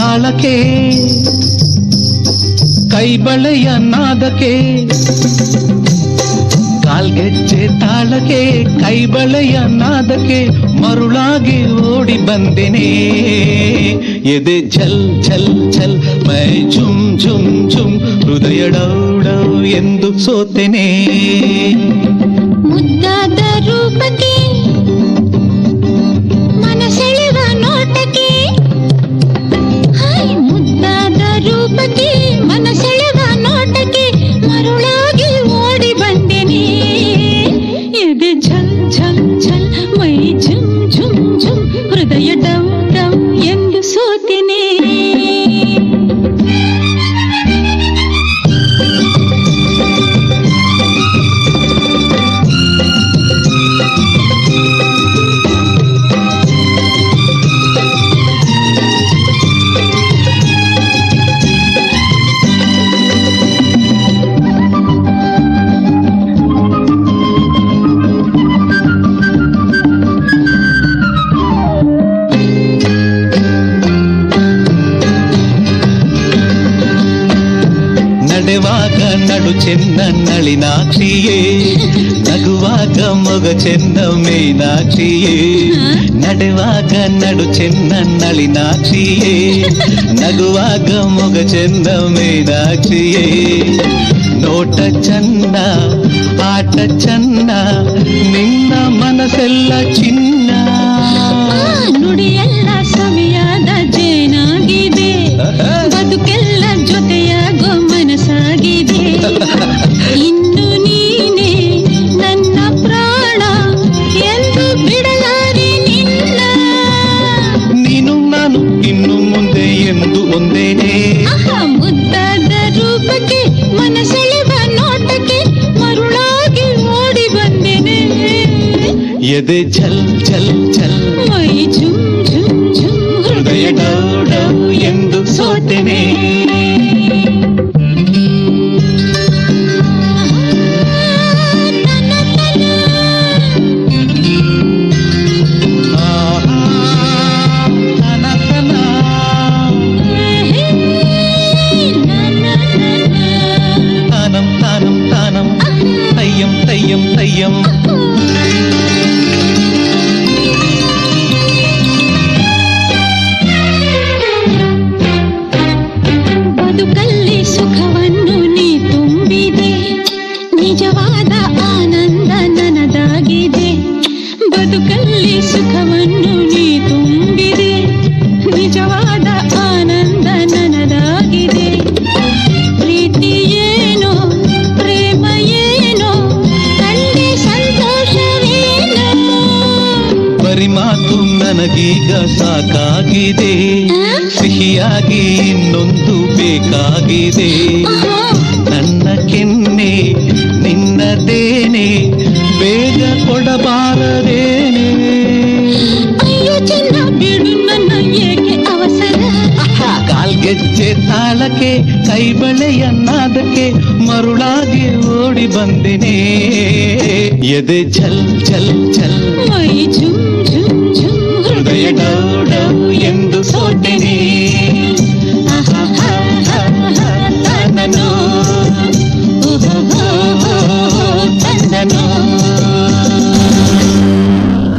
ತಾಳಕ್ಕೆ ಕೈಬಳೆಯ ನಾದಕ್ಕೆ ಕಾಲ್ಗೆಜ್ಜೆ ತಾಳಕ್ಕೆ, ಕೈಬಳೆಯ ನಾದಕ್ಕೆ ಮರುಳಾಗಿ ಓಡಿ ಬಂದೆನೆ. ಎದೆ ಛಲ್ ಛಲ್ ಛಲ್ ಮೈ ಝುಮ್ ಝುಮ್ ಝುಮ್, ಹೃದಯ ಡೌಡೌ ಎಂದು ಸೋತೆನೆ. ಮುದ್ದಾದ ರೂಪಕ್ಕೆ ನಡೆವಾಗ ನಡು ಚೆನ್ನ ನಳಿನಾಕ್ಷಿಯೇ ನಗುವಾಗ ಮೊಗ ಚೆನ್ನ ಮೀನಾಕ್ಷಿಯೇ ನಡೆವಾಗ ನಡು ಚೆನ್ನ ನಳಿನಾಕ್ಷಿಯೇ ನಗುವಾಗ ಮೊಗ ಚೆನ್ನ ಮೀನಾಕ್ಷಿಯೇ ನೋಟ ಚಂದ ಆಟ ಚಂದ ನಿನ್ನ ಮನಸ್ಸೆಲ್ಲ ಚಿನ್ನ ಒಂದೇನೇ ಆಹಾ ಮುದ್ದಾದ ರೂಪಕ್ಕೆ ಮನಸೆಳೆವ ನೋಟಕ್ಕೆ ಮರುಳಾಗಿ ಓಡಿ ಬಂದೆನೆ ಎದೆ ಛಲ್ ಛಲ್ ಛಲ್ ಮೈ ಝುಮ್ ಝುಮ್ ಝುಮ್ ಹೃದಯ ಡೌ ಡೌ ಎಂದು ಸೋತೆನೆ Ooh. ನನಗೀಗ ಸಾಕಾಗಿದೆ. ಸಿಹಿಯಾಗಿ ಇನ್ನೊಂದು ಬೇಕಾಗಿದೆ. ನನ್ನ ಕೆನ್ನೆ ನಿನ್ನದೇನೆ ಬೇಗ ಕೊಡಬಾರದೇನೆ. ಕಾಲ್ಗೆಜ್ಜೆ ತಾಳಕ್ಕೆ ಕೈಬಳೆಯನ್ನಾದಕ್ಕೆ ಮರುಳಾಗಿ ಓಡಿ ಬಂದಿನೇ. ಎದೆ ಛಲ್ ಛಲ್ ಛಲ್